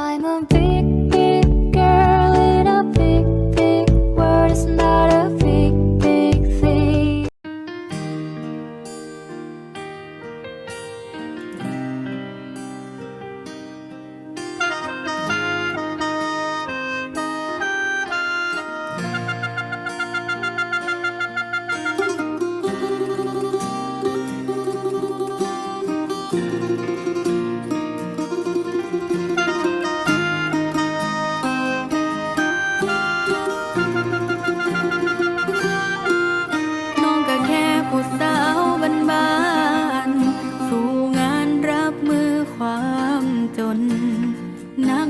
I'm a big,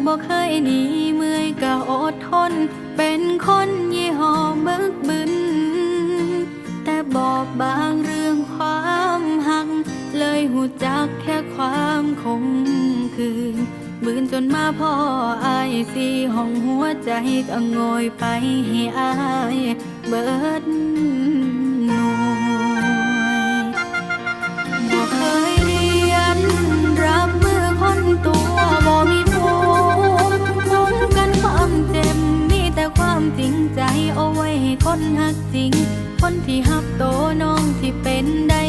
บอกเคยหนีเมื่อยก็อดทน เป็นคนยี่ห้อมึกบึน แต่บอบบางเรื่องความหัก เลยหูจักแค่ความคงคืนบืนจนมาพ่ออายสีห้องหัวใจก็งอยไปให้อายเบิด เอาไว้ให้คนหักจริง คนที่หักโตน้องที่เป็นได้